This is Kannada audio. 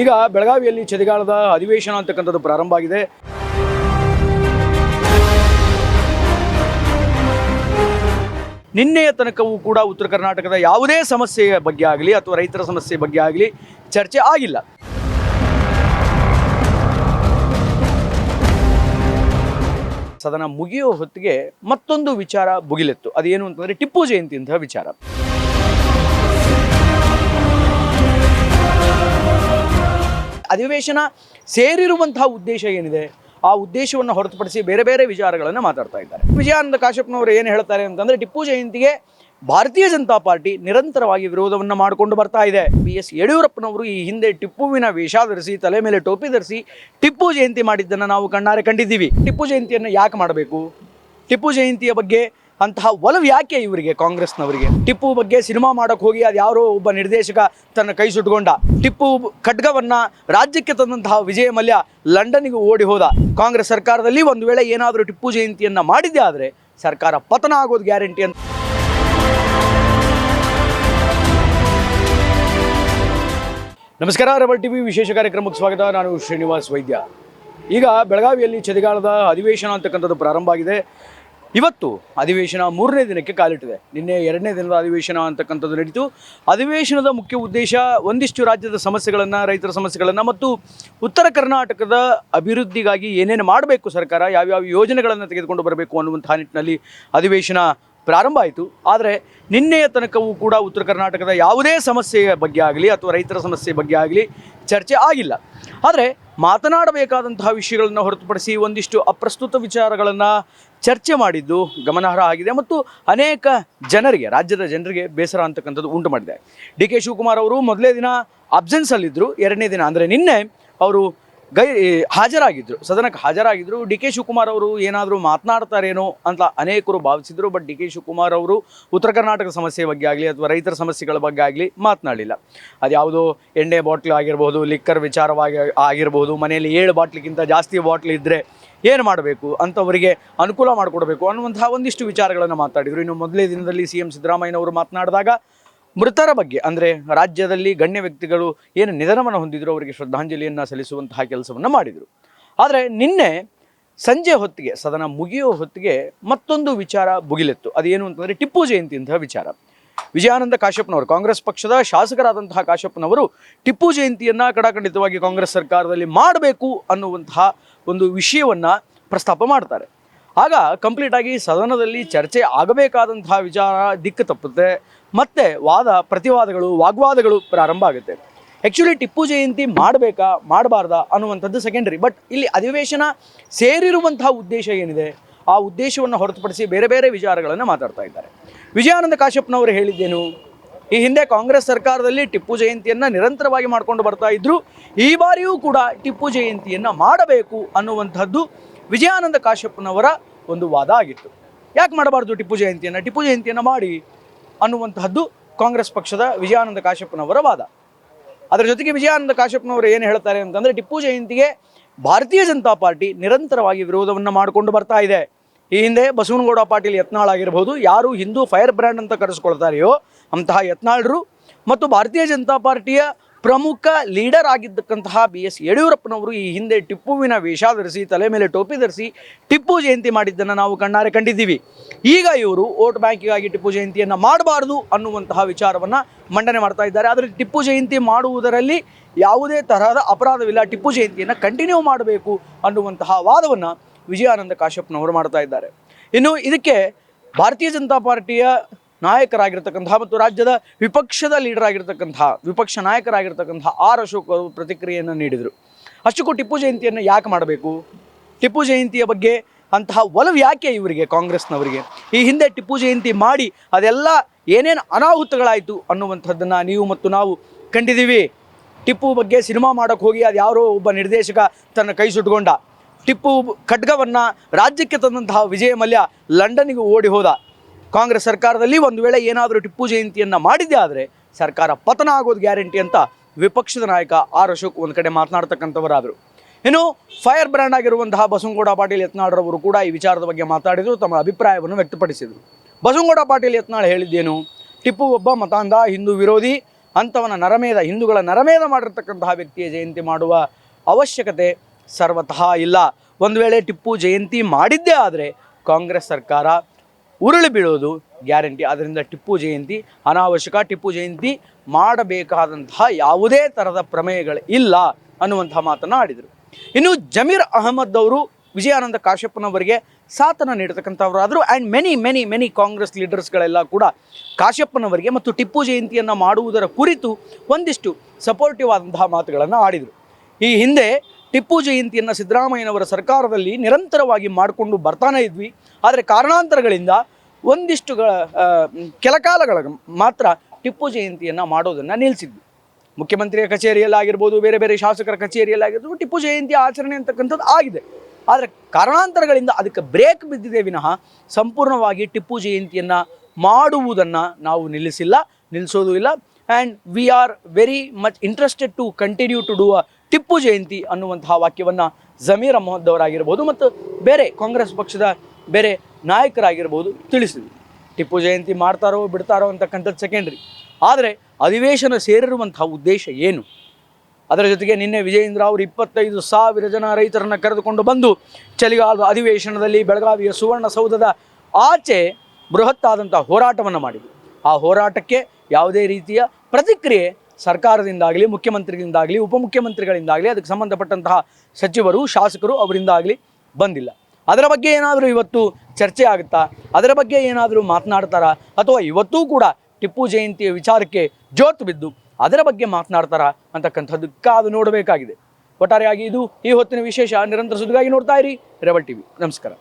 ಈಗ ಬೆಳಗಾವಿಯಲ್ಲಿ ಚಳಿಗಾಲದ ಅಧಿವೇಶನ ಅಂತಕ್ಕಂಥದ್ದು ಪ್ರಾರಂಭ ಆಗಿದೆ. ನಿನ್ನೆಯ ತನಕವೂ ಕೂಡ ಉತ್ತರ ಕರ್ನಾಟಕದ ಯಾವುದೇ ಸಮಸ್ಯೆಯ ಬಗ್ಗೆ ಆಗಲಿ ಅಥವಾ ರೈತರ ಸಮಸ್ಯೆ ಬಗ್ಗೆ ಆಗಲಿ ಚರ್ಚೆ ಆಗಿಲ್ಲ. ಸದನ ಮುಗಿಯೋ ಹೊತ್ತಿಗೆ ಮತ್ತೊಂದು ವಿಚಾರ ಭುಗಿಲೆತ್ತು. ಅದೇನು ಅಂತಂದರೆ ಟಿಪ್ಪು ಜಯಂತಿ ಅಂತಹ ವಿಚಾರ. ಅಧಿವೇಶನ ಸೇರಿರುವಂತಹ ಉದ್ದೇಶ ಏನಿದೆ, ಆ ಉದ್ದೇಶವನ್ನು ಹೊರತುಪಡಿಸಿ ಬೇರೆ ಬೇರೆ ವಿಚಾರಗಳನ್ನು ಮಾತಾಡ್ತಾ ಇದ್ದಾರೆ. ವಿಜಯಾನಂದ ಕಾಶ್ಯಪ್ನವರು ಏನು ಹೇಳ್ತಾರೆ ಅಂತಂದರೆ, ಟಿಪ್ಪು ಜಯಂತಿಗೆ ಭಾರತೀಯ ಜನತಾ ಪಾರ್ಟಿ ನಿರಂತರವಾಗಿ ವಿರೋಧವನ್ನು ಮಾಡಿಕೊಂಡು ಬರ್ತಾ ಇದೆ. ಬಿ ಎಸ್ ಯಡಿಯೂರಪ್ಪನವರು ಈ ಹಿಂದೆ ಟಿಪ್ಪುವಿನ ವೇಷ ಧರಿಸಿ, ತಲೆ ಮೇಲೆ ಟೋಪಿ ಧರಿಸಿ ಟಿಪ್ಪು ಜಯಂತಿ ಮಾಡಿದ್ದನ್ನು ನಾವು ಕಣ್ಣಾರೆ ಕಂಡಿದ್ದೀವಿ. ಟಿಪ್ಪು ಜಯಂತಿಯನ್ನು ಯಾಕೆ ಮಾಡಬೇಕು? ಟಿಪ್ಪು ಜಯಂತಿಯ ಬಗ್ಗೆ ಅಂತಹ ಒಲವು ಯಾಕೆ ಇವರಿಗೆ ಕಾಂಗ್ರೆಸ್ನವರಿಗೆ? ಟಿಪ್ಪು ಬಗ್ಗೆ ಸಿನಿಮಾ ಮಾಡೋಕೆ ಹೋಗಿ ಅದು ಯಾರೋ ಒಬ್ಬ ನಿರ್ದೇಶಕ ತನ್ನ ಕೈ ಸುಟ್ಕೊಂಡ. ಟಿಪ್ಪು ಖಡ್ಗವನ್ನು ರಾಜ್ಯಕ್ಕೆ ತಂದಂತಹ ವಿಜಯ ಮಲ್ಯ ಲಂಡನ್ಗೆ ಓಡಿ ಹೋದ. ಕಾಂಗ್ರೆಸ್ ಸರ್ಕಾರದಲ್ಲಿ ಒಂದು ವೇಳೆ ಏನಾದರೂ ಟಿಪ್ಪು ಜಯಂತಿಯನ್ನ ಮಾಡಿದ್ದೆ ಆದರೆ ಸರ್ಕಾರ ಪತನ ಆಗೋದು ಗ್ಯಾರಂಟಿ ಅಂತ. ನಮಸ್ಕಾರ, ರಬಲ್ ಟಿವಿ ವಿಶೇಷ ಕಾರ್ಯಕ್ರಮಕ್ಕೆ ಸ್ವಾಗತ. ನಾನು ಶ್ರೀನಿವಾಸ್ ವೈದ್ಯ. ಈಗ ಬೆಳಗಾವಿಯಲ್ಲಿ ಚಳಿಗಾಲದ ಅಧಿವೇಶನ ಅಂತಕ್ಕಂಥದ್ದು ಪ್ರಾರಂಭ ಆಗಿದೆ. ಇವತ್ತು ಅಧಿವೇಶನ ಮೂರನೇ ದಿನಕ್ಕೆ ಕಾಲಿಟ್ಟಿದೆ. ನಿನ್ನೆ ಎರಡನೇ ದಿನದ ಅಧಿವೇಶನ ಅಂತಕ್ಕಂಥದ್ದು ನಡೀತು. ಅಧಿವೇಶನದ ಮುಖ್ಯ ಉದ್ದೇಶ ಒಂದಿಷ್ಟು ರಾಜ್ಯದ ಸಮಸ್ಯೆಗಳನ್ನು, ರೈತರ ಸಮಸ್ಯೆಗಳನ್ನು ಮತ್ತು ಉತ್ತರ ಕರ್ನಾಟಕದ ಅಭಿವೃದ್ಧಿಗಾಗಿ ಏನೇನು ಮಾಡಬೇಕು ಸರ್ಕಾರ, ಯಾವ್ಯಾವ ಯೋಜನೆಗಳನ್ನು ತೆಗೆದುಕೊಂಡು ಬರಬೇಕು ಅನ್ನುವಂಥ ನಿಟ್ಟಿನಲ್ಲಿ ಅಧಿವೇಶನ ಪ್ರಾರಂಭ ಆಯಿತು. ಆದರೆ ನಿನ್ನೆಯ ತನಕವೂ ಕೂಡ ಉತ್ತರ ಕರ್ನಾಟಕದ ಯಾವುದೇ ಸಮಸ್ಯೆಯ ಬಗ್ಗೆ ಆಗಲಿ ಅಥವಾ ರೈತರ ಸಮಸ್ಯೆ ಬಗ್ಗೆ ಆಗಲಿ ಚರ್ಚೆ ಆಗಿಲ್ಲ. ಆದರೆ ಮಾತನಾಡಬೇಕಾದಂತಹ ವಿಷಯಗಳನ್ನು ಹೊರತುಪಡಿಸಿ ಒಂದಿಷ್ಟು ಅಪ್ರಸ್ತುತ ವಿಚಾರಗಳನ್ನು ಚರ್ಚೆ ಮಾಡಿದ್ದು ಗಮನಾರ್ಹ ಆಗಿದೆ ಮತ್ತು ಅನೇಕ ಜನರಿಗೆ, ರಾಜ್ಯದ ಜನರಿಗೆ ಬೇಸರ ಅಂತಕ್ಕಂಥದ್ದು ಉಂಟು ಮಾಡಿದೆ. ಡಿ ಕೆ ಶಿವಕುಮಾರ್ ಅವರು ಮೊದಲೇ ದಿನ ಅಬ್ಸೆನ್ಸಲ್ಲಿದ್ದರು ಎರಡನೇ ದಿನ ಅಂದರೆ ನಿನ್ನೆ ಅವರು ಗೈ ಹಾಜರಾಗಿದ್ದರು ಸದನಕ್ಕೆ ಹಾಜರಾಗಿದ್ದರು ಡಿ ಕೆ ಶಿವಕುಮಾರ್ ಅವರು ಏನಾದರೂ ಮಾತನಾಡ್ತಾರೇನೋ ಅಂತ ಅನೇಕರು ಭಾವಿಸಿದರು, ಬಟ್ ಡಿ ಕೆ ಶಿವಕುಮಾರ್ ಅವರು ಉತ್ತರ ಕರ್ನಾಟಕ ಸಮಸ್ಯೆ ಬಗ್ಗೆ ಆಗಲಿ ಅಥವಾ ರೈತರ ಸಮಸ್ಯೆಗಳ ಬಗ್ಗೆ ಆಗಲಿ ಮಾತನಾಡಲಿಲ್ಲ. ಅದ್ಯಾವುದೋ ಎಣ್ಣೆ ಬಾಟ್ಲ್ ಆಗಿರ್ಬೋದು, ಲಿಕ್ಕರ್ ವಿಚಾರವಾಗಿ ಆಗಿರ್ಬೋದು, ಮನೆಯಲ್ಲಿ ಏಳು ಬಾಟ್ಲಿಗಿಂತ ಜಾಸ್ತಿ ಬಾಟ್ಲ್ ಇದ್ದರೆ ಏನು ಮಾಡಬೇಕು ಅಂಥವರಿಗೆ ಅನುಕೂಲ ಮಾಡಿಕೊಡಬೇಕು ಅನ್ನುವಂತಹ ಒಂದಿಷ್ಟು ವಿಚಾರಗಳನ್ನು ಮಾತಾಡಿದರು ಇನ್ನು ಮೊದಲೇ ದಿನದಲ್ಲಿ ಸಿ ಎಂ ಸಿದ್ದರಾಮಯ್ಯನವರು ಮಾತನಾಡಿದಾಗ ಮೃತರ ಬಗ್ಗೆ, ಅಂದರೆ ರಾಜ್ಯದಲ್ಲಿ ಗಣ್ಯ ವ್ಯಕ್ತಿಗಳು ಏನು ನಿಧನವನ್ನು ಹೊಂದಿದ್ರು, ಅವರಿಗೆ ಶ್ರದ್ಧಾಂಜಲಿಯನ್ನು ಸಲ್ಲಿಸುವಂತಹ ಕೆಲಸವನ್ನು ಮಾಡಿದರು. ಆದರೆ ನಿನ್ನೆ ಸಂಜೆ ಹೊತ್ತಿಗೆ, ಸದನ ಮುಗಿಯೋ ಹೊತ್ತಿಗೆ ಮತ್ತೊಂದು ವಿಚಾರ ಭುಗಿಲೆತ್ತು. ಅದೇನು ಅಂತಂದರೆ ಟಿಪ್ಪು ಜಯಂತಿ ಅಂತಹ ವಿಚಾರ. ವಿಜಯಾನಂದ ಕಾಶ್ಯಪ್ಪನವರು ಕಾಂಗ್ರೆಸ್ ಪಕ್ಷದ ಶಾಸಕರಾದಂತಹ ಕಾಶ್ಯಪ್ಪನವರು ಟಿಪ್ಪು ಜಯಂತಿಯನ್ನು ಕಡಾಖಂಡಿತವಾಗಿ ಕಾಂಗ್ರೆಸ್ ಸರ್ಕಾರದಲ್ಲಿ ಮಾಡಬೇಕು ಅನ್ನುವಂತಹ ಒಂದು ವಿಷಯವನ್ನು ಪ್ರಸ್ತಾಪ ಮಾಡ್ತಾರೆ. ಆಗ ಕಂಪ್ಲೀಟಾಗಿ ಸದನದಲ್ಲಿ ಚರ್ಚೆ ಆಗಬೇಕಾದಂತಹ ವಿಚಾರ ದಿಕ್ಕು ತಪ್ಪುತ್ತೆ. ಮತ್ತೆ ವಾದ, ಪ್ರತಿವಾದಗಳು, ವಾಗ್ವಾದಗಳು ಪ್ರಾರಂಭ ಆಗುತ್ತೆ. ಆ್ಯಕ್ಚುಲಿ ಟಿಪ್ಪು ಜಯಂತಿ ಮಾಡಬೇಕಾ, ಮಾಡಬಾರ್ದಾ ಅನ್ನುವಂಥದ್ದು ಸೆಕೆಂಡರಿ ಬಟ್ ಇಲ್ಲಿ ಅಧಿವೇಶನ ಸೇರಿರುವಂತಹ ಉದ್ದೇಶ ಏನಿದೆ? ಆ ಉದ್ದೇಶವನ್ನು ಹೊರತುಪಡಿಸಿ ಬೇರೆ ಬೇರೆ ವಿಚಾರಗಳನ್ನು ಮಾತಾಡ್ತಾ ಇದ್ದಾರೆ. ವಿಜಯಾನಂದ ಕಾಶ್ಯಪ್ನವರು ಹೇಳಿದ್ದೇನು? ಈ ಹಿಂದೆ ಕಾಂಗ್ರೆಸ್ ಸರ್ಕಾರದಲ್ಲಿ ಟಿಪ್ಪು ಜಯಂತಿಯನ್ನು ನಿರಂತರವಾಗಿ ಮಾಡಿಕೊಂಡು ಬರ್ತಾ ಇದ್ದರು ಈ ಬಾರಿಯೂ ಕೂಡ ಟಿಪ್ಪು ಜಯಂತಿಯನ್ನು ಮಾಡಬೇಕು ಅನ್ನುವಂಥದ್ದು ವಿಜಯಾನಂದ ಕಾಶ್ಯಪ್ನವರ ಒಂದು ವಾದ ಆಗಿತ್ತು. ಯಾಕೆ ಮಾಡಬಾರ್ದು ಟಿಪ್ಪು ಜಯಂತಿಯನ್ನು? ಟಿಪ್ಪು ಜಯಂತಿಯನ್ನು ಮಾಡಿ. ಅನ್ನುವಂತಹದ್ದು ಕಾಂಗ್ರೆಸ್ ಪಕ್ಷದ ವಿಜಯಾನಂದ ಕಾಶ್ಯಪ್ಪನವರ ವಾದ. ಅದರ ಜೊತೆಗೆ ವಿಜಯಾನಂದ ಕಾಶ್ಯಪ್ಪನವರು ಏನು ಹೇಳ್ತಾರೆ ಅಂತಂದರೆ, ಟಿಪ್ಪು ಜಯಂತಿಗೆ ಭಾರತೀಯ ಜನತಾ ಪಾರ್ಟಿ ನಿರಂತರವಾಗಿ ವಿರೋಧವನ್ನು ಮಾಡಿಕೊಂಡು ಬರ್ತಾ ಇದೆ. ಈ ಹಿಂದೆ ಬಸವನಗೌಡ ಪಾಟೀಲ್ ಯತ್ನಾಳ್ ಆಗಿರ್ಬೋದು, ಯಾರು ಹಿಂದೂ ಫೈರ್ ಬ್ರ್ಯಾಂಡ್ ಅಂತ ಕರೆಸ್ಕೊಳ್ತಾರೆಯೋ ಅಂತಹ ಯತ್ನಾಳರು ಮತ್ತು ಭಾರತೀಯ ಜನತಾ ಪಾರ್ಟಿಯ ಪ್ರಮುಖ ಲೀಡರ್ ಆಗಿದ್ದಕ್ಕಂತಹ ಬಿ ಎಸ್ ಯಡಿಯೂರಪ್ಪನವರು ಈ ಹಿಂದೆ ಟಿಪ್ಪುವಿನ ವೇಷ ಧರಿಸಿ, ತಲೆ ಮೇಲೆ ಟೋಪಿ ಧರಿಸಿ ಟಿಪ್ಪು ಜಯಂತಿ ಮಾಡಿದ್ದನ್ನು ನಾವು ಕಣ್ಣಾರೆ ಕಂಡಿದ್ದೀವಿ. ಈಗ ಇವರು ವೋಟ್ ಬ್ಯಾಂಕಿಗಾಗಿ ಟಿಪ್ಪು ಜಯಂತಿಯನ್ನು ಮಾಡಬಾರ್ದು ಅನ್ನುವಂತಹ ವಿಚಾರವನ್ನು ಮಂಡನೆ ಮಾಡ್ತಾ ಇದ್ದಾರೆ. ಆದರೆ ಟಿಪ್ಪು ಜಯಂತಿ ಮಾಡುವುದರಲ್ಲಿ ಯಾವುದೇ ತರಹದ ಅಪರಾಧವಿಲ್ಲ. ಟಿಪ್ಪು ಜಯಂತಿಯನ್ನು ಕಂಟಿನ್ಯೂ ಮಾಡಬೇಕು ಅನ್ನುವಂತಹ ವಾದವನ್ನು ವಿಜಯಾನಂದ ಕಾಶ್ಯಪ್ನವರು ಮಾಡ್ತಾ ಇದ್ದಾರೆ. ಇನ್ನು ಇದಕ್ಕೆ ಭಾರತೀಯ ಜನತಾ ಪಾರ್ಟಿಯ ನಾಯಕರಾಗಿರ್ತಕ್ಕಂತಹ ಮತ್ತು ರಾಜ್ಯದ ವಿಪಕ್ಷದ ಲೀಡರ್ ಆಗಿರ್ತಕ್ಕಂತಹ ವಿಪಕ್ಷ ನಾಯಕರಾಗಿರ್ತಕ್ಕಂತಹ ಆರ್ ಅಶೋಕ್ ಅವರು ಪ್ರತಿಕ್ರಿಯೆಯನ್ನು ನೀಡಿದರು. ಅಷ್ಟಕ್ಕೂ ಟಿಪ್ಪು ಜಯಂತಿಯನ್ನು ಯಾಕೆ ಮಾಡಬೇಕು? ಟಿಪ್ಪು ಜಯಂತಿಯ ಬಗ್ಗೆ ಅಂತಹ ಒಲವು ಯಾಕೆ ಇವರಿಗೆ, ಕಾಂಗ್ರೆಸ್ನವರಿಗೆ? ಈ ಹಿಂದೆ ಟಿಪ್ಪು ಜಯಂತಿ ಮಾಡಿ ಅದೆಲ್ಲ ಏನೇನು ಅನಾಹುತಗಳಾಯಿತು ಅನ್ನುವಂಥದ್ದನ್ನು ನೀವು ಮತ್ತು ನಾವು ಕಂಡಿದ್ದೀವಿ. ಟಿಪ್ಪು ಬಗ್ಗೆ ಸಿನಿಮಾ ಮಾಡೋಕ್ಕೆ ಹೋಗಿ ಅದು ಯಾರೋ ಒಬ್ಬ ನಿರ್ದೇಶಕ ತನ್ನ ಕೈ ಸುಟ್ಕೊಂಡ. ಟಿಪ್ಪು ಖಡ್ಗವನ್ನು ರಾಜ್ಯಕ್ಕೆ ತಂದಂತಹ ವಿಜಯ ಮಲ್ಯ ಲಂಡನ್ನಿಗೆ ಓಡಿ ಹೋದ. ಕಾಂಗ್ರೆಸ್ ಸರ್ಕಾರದಲ್ಲಿ ಒಂದು ವೇಳೆ ಏನಾದರೂ ಟಿಪ್ಪು ಜಯಂತಿಯನ್ನು ಮಾಡಿದ್ದೇ ಆದರೆ ಸರ್ಕಾರ ಪತನ ಆಗೋದು ಗ್ಯಾರಂಟಿ ಅಂತ ವಿಪಕ್ಷದ ನಾಯಕ ಆರ್ ಅಶೋಕ್ ಒಂದು ಕಡೆ ಮಾತನಾಡ್ತಕ್ಕಂಥವರಾದರು. ಇನ್ನು ಫೈರ್ ಬ್ರ್ಯಾಂಡ್ ಆಗಿರುವಂತಹ ಬಸವನಗೌಡ ಪಾಟೀಲ್ ಯತ್ನಾಳ್ರವರು ಕೂಡ ಈ ವಿಚಾರದ ಬಗ್ಗೆ ಮಾತಾಡಿದರು, ತಮ್ಮ ಅಭಿಪ್ರಾಯವನ್ನು ವ್ಯಕ್ತಪಡಿಸಿದರು. ಬಸವನಗೌಡ ಪಾಟೀಲ್ ಯತ್ನಾಳ್ ಹೇಳಿದ್ದೇನು? ಟಿಪ್ಪು ಒಬ್ಬ ಮತಾಂಧ, ಹಿಂದೂ ವಿರೋಧಿ, ಅಂಥವನ ನರಮೇಧ, ಹಿಂದೂಗಳ ನರಮೇಧ ಮಾಡಿರ್ತಕ್ಕಂತಹ ವ್ಯಕ್ತಿಯ ಜಯಂತಿ ಮಾಡುವ ಅವಶ್ಯಕತೆ ಸರ್ವತಃ ಇಲ್ಲ. ಒಂದು ವೇಳೆ ಟಿಪ್ಪು ಜಯಂತಿ ಮಾಡಿದ್ದೇ ಆದರೆ ಕಾಂಗ್ರೆಸ್ ಸರ್ಕಾರ ಉರುಳಿ ಬೀಳೋದು ಗ್ಯಾರಂಟಿ. ಆದ್ದರಿಂದ ಟಿಪ್ಪು ಜಯಂತಿ, ಅನಾವಶ್ಯಕ ಟಿಪ್ಪು ಜಯಂತಿ ಮಾಡಬೇಕಾದಂತಹ ಯಾವುದೇ ಥರದ ಪ್ರಮೇಯಗಳು ಇಲ್ಲ ಅನ್ನುವಂತಹ ಮಾತನ್ನು ಆಡಿದರು. ಇನ್ನು ಜಮೀರ್ ಅಹಮದ್ ಅವರು ವಿಜಯಾನಂದ ಕಾಶ್ಯಪ್ಪನವರಿಗೆ ಸಾಥನ ನೀಡತಕ್ಕಂಥವರಾದರು and many many many Congress ಲೀಡರ್ಸ್ಗಳೆಲ್ಲ ಕೂಡ ಕಾಶ್ಯಪ್ಪನವರಿಗೆ ಮತ್ತು ಟಿಪ್ಪು ಜಯಂತಿಯನ್ನು ಮಾಡುವುದರ ಕುರಿತು ಒಂದಿಷ್ಟು ಸಪೋರ್ಟಿವ್ ಆದಂತಹ ಮಾತುಗಳನ್ನು ಆಡಿದರು. ಈ ಹಿಂದೆ ಟಿಪ್ಪು ಜಯಂತಿಯನ್ನು ಸಿದ್ದರಾಮಯ್ಯನವರ ಸರ್ಕಾರದಲ್ಲಿ ನಿರಂತರವಾಗಿ ಮಾಡಿಕೊಂಡು ಬರ್ತಾನೆ ಇದ್ವಿ. ಆದರೆ ಕಾರಣಾಂತರಗಳಿಂದ ಒಂದಿಷ್ಟು ಕೆಲಕಾಲಗಳ ಕೆಲ ಕಾಲಗಳ ಮಾತ್ರ ಟಿಪ್ಪು ಜಯಂತಿಯನ್ನು ಮಾಡೋದನ್ನು ನಿಲ್ಲಿಸಿದ್ವಿ ಮುಖ್ಯಮಂತ್ರಿಯ ಕಚೇರಿಯಲ್ಲಾಗಿರ್ಬೋದು ಬೇರೆ ಬೇರೆ ಶಾಸಕರ ಕಚೇರಿಯಲ್ಲಾಗಿರ್ಬೋದು ಟಿಪ್ಪು ಜಯಂತಿ ಆಚರಣೆ ಅಂತಕ್ಕಂಥದ್ದು ಆಗಿದೆ. ಆದರೆ ಕಾರಣಾಂತರಗಳಿಂದ ಅದಕ್ಕೆ ಬ್ರೇಕ್ ಬಿದ್ದಿದೆ ವಿನಃ ಸಂಪೂರ್ಣವಾಗಿ ಟಿಪ್ಪು ಜಯಂತಿಯನ್ನು ಮಾಡುವುದನ್ನು ನಾವು ನಿಲ್ಲಿಸಿಲ್ಲ ನಿಲ್ಲಿಸೋದು ಇಲ್ಲ. And we are very much interested to continue to do a Tipu Jayanti ಅನ್ನುವಂತಹ ವಾಕ್ಯವನ್ನು ಜಮೀರ್ ಅಹಮದ್ ಅವರಾಗಿರ್ಬೋದು ಮತ್ತು ಬೇರೆ ಕಾಂಗ್ರೆಸ್ ಪಕ್ಷದ ಬೇರೆ ನಾಯಕರಾಗಿರ್ಬೋದು ತಿಳಿಸಿದ್ವಿ ಟಿಪ್ಪು ಜಯಂತಿ ಮಾಡ್ತಾರೋ ಬಿಡ್ತಾರೋ ಅಂತಕ್ಕಂಥದ್ದು ಸೆಕೆಂಡ್ರಿ ಆದರೆ ಅಧಿವೇಶನ ಸೇರಿರುವಂತಹ ಉದ್ದೇಶ ಏನು? ಅದರ ಜೊತೆಗೆ ನಿನ್ನೆ ವಿಜಯೇಂದ್ರ ಅವರು ಇಪ್ಪತ್ತೈದು ಸಾವಿರ ಜನ ರೈತರನ್ನು ಕರೆದುಕೊಂಡು ಬಂದು ಚಳಿಗಾಲದ ಅಧಿವೇಶನದಲ್ಲಿ ಬೆಳಗಾವಿಯ ಸುವರ್ಣಸೌಧದ ಆಚೆ ಬೃಹತ್ತಾದಂಥ ಹೋರಾಟವನ್ನು ಮಾಡಿದರು. ಆ ಹೋರಾಟಕ್ಕೆ ಯಾವುದೇ ರೀತಿಯ ಪ್ರತಿಕ್ರಿಯೆ ಸರ್ಕಾರದಿಂದಾಗಲಿ, ಮುಖ್ಯಮಂತ್ರಿಗಳಿಂದಾಗಲಿ, ಉಪಮುಖ್ಯಮಂತ್ರಿಗಳಿಂದಾಗಲಿ, ಅದಕ್ಕೆ ಸಂಬಂಧಪಟ್ಟಂತಹ ಸಚಿವರು, ಶಾಸಕರು ಅವರಿಂದಾಗಲಿ ಬಂದಿಲ್ಲ. ಅದರ ಬಗ್ಗೆ ಏನಾದರೂ ಇವತ್ತು ಚರ್ಚೆ ಆಗುತ್ತಾ? ಅದರ ಬಗ್ಗೆ ಏನಾದರೂ ಮಾತನಾಡ್ತಾರಾ? ಅಥವಾ ಇವತ್ತೂ ಕೂಡ ಟಿಪ್ಪು ಜಯಂತಿಯ ವಿಚಾರಕ್ಕೆ ಜೋತು ಬಿದ್ದು ಅದರ ಬಗ್ಗೆ ಮಾತನಾಡ್ತಾರಾ ಅಂತಕ್ಕಂಥದ್ದು ಕಾದು ನೋಡಬೇಕಾಗಿದೆ. ಒಟ್ಟಾರೆಯಾಗಿ ಇದು ಈ ಹೊತ್ತಿನ ವಿಶೇಷ. ನಿರಂತರ ಸುದ್ದಿಗಾಗಿ ನೋಡ್ತಾ ಇರಿ, ರೆಬಲ್ ಟಿವಿ. ನಮಸ್ಕಾರ.